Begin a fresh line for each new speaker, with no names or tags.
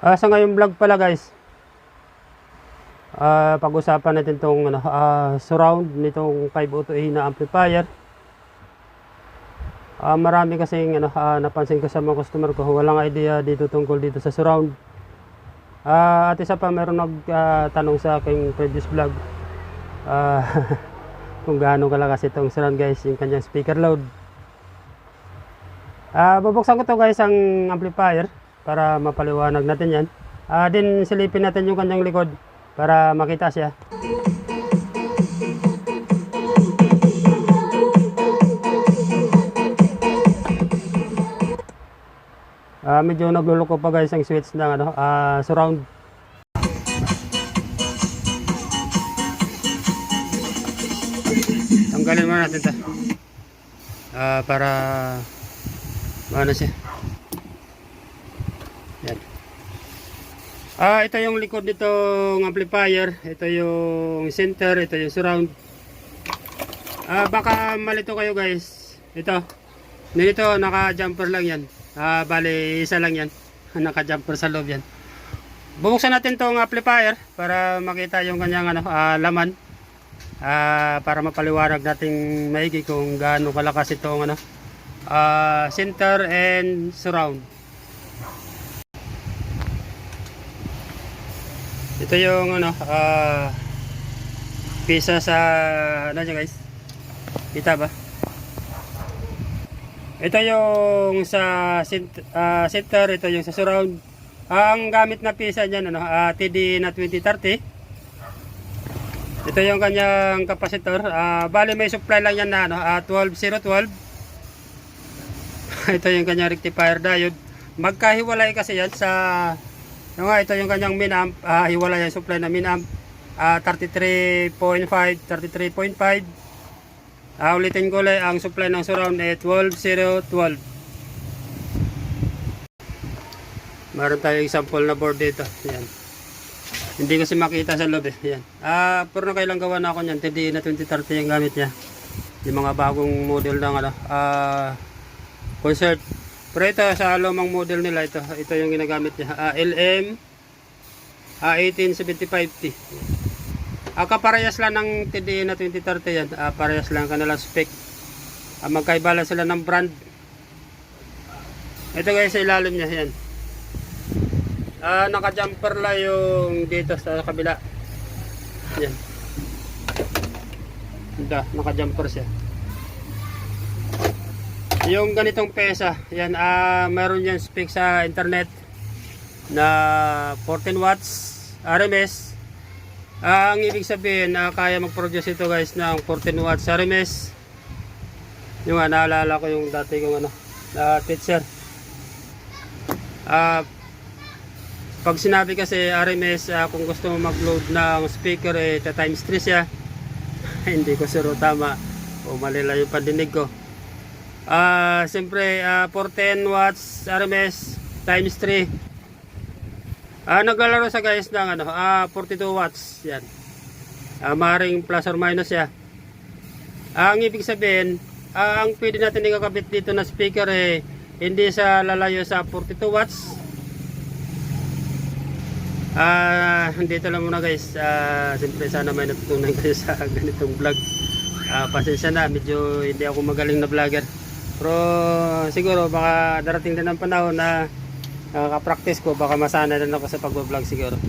Ah, sa ngayong vlog pala guys, ah, pag-usapan natin tong ano, ah, surround nitong 502A na amplifier. Ah, marami kasing ano, ah, napansin ko sa mga customer ko, walang idea dito tungkol dito sa surround. Ah, at isa pa meron nagtanong sa aking previous vlog. Ah, kung gaano kalakas itong surround guys, yung kanyang speaker load. Ah, bubuksan ko to guys ang amplifier para mapaliwanag natin yan. Ah, din silipin natin yung kanyang likod para makita siya. Ah, medyo nagluloko pa guys ang switch ng ano, ah, surround. Tanggalin muna natin 'to. Ah, para ano siya. Ah, ito yung likod nitong amplifier, ito yung center, ito yung surround. Ah, baka malito kayo guys. Ito. Nito naka-jumper lang 'yan. Ah, bali isa lang 'yan. Naka-jumper sa loob 'yan. Bubuksan natin tong amplifier para makita yung kanyang ano, ah, laman. Ah, para mapaliwanag nating maigi kung gaano kalakas itong ano, ah, center and surround. Ito yung ano, ah, pisa sa ano dyan guys? Kita ba? Ito yung sa ah, center, ito yung sa surround. Ang gamit na pisa niyan ano, ah, TD na 2030. Ito yung kanyang kapasitor. Ah, bali may supply lang yan na ano, ah, 12012. ito yung kanyang rectifier diode. Magkahiwalay kasi yan sa yung nga, ito yung kanyang minamp, ah, hiwalay yung supply na minamp. Ah, 33.5, 33.5. Ah, ulitin ko lang ang supply ng surround ay 12012. Meron tayong sample na board dito. Yan. Hindi kasi makita sa loob eh. Yan. Ah, pero kailang gawa na ako niyan. TD na 2030 yung gamit niya. Yung mga bagong model ng ano, ah, concert. Pero ito sa lumang model nila ito. Ito yung ginagamit niya. Ah, LM ah, 1875T. Ah, kaparehas lang ng TD na 2030 yan. Ah, parehas lang kanilang spec. Ah, magkaiba lang sila ng brand. Ito guys sa ilalim niya yan. Ah, naka-jumper lang yung dito sa kabila. Yan. Ito, naka-jumper siya. Yung ganitong pesa, yan, ah, meron yan spec sa internet na 14 watts RMS. Ah, ang ibig sabihin, na kaya mag-produce ito guys ng 14 watts RMS. Yung nga, naalala ko yung dati kong ano, na teacher. Ah, pag sinabi kasi RMS ah, kung gusto mo mag-load ng speaker eh times 3 siya hindi ko sure tama o mali lang yung pandinig ko ah siyempre ah, 410 watts RMS times 3 ah naglalaro sa guys ng ano ah 42 watts yan ah maring plus or minus siya Ah, ang ibig sabihin ah, ang pwede natin ikakabit dito na speaker eh hindi sa lalayo sa 42 watts Ah, dito lang muna guys. Ah, siyempre sana may natutunan kayo sa ganitong vlog. Ah, pasensya na, medyo hindi ako magaling na vlogger. Pero siguro baka darating din ang panahon na nakaka-practice ko, baka masana din ako sa pag-vlog siguro.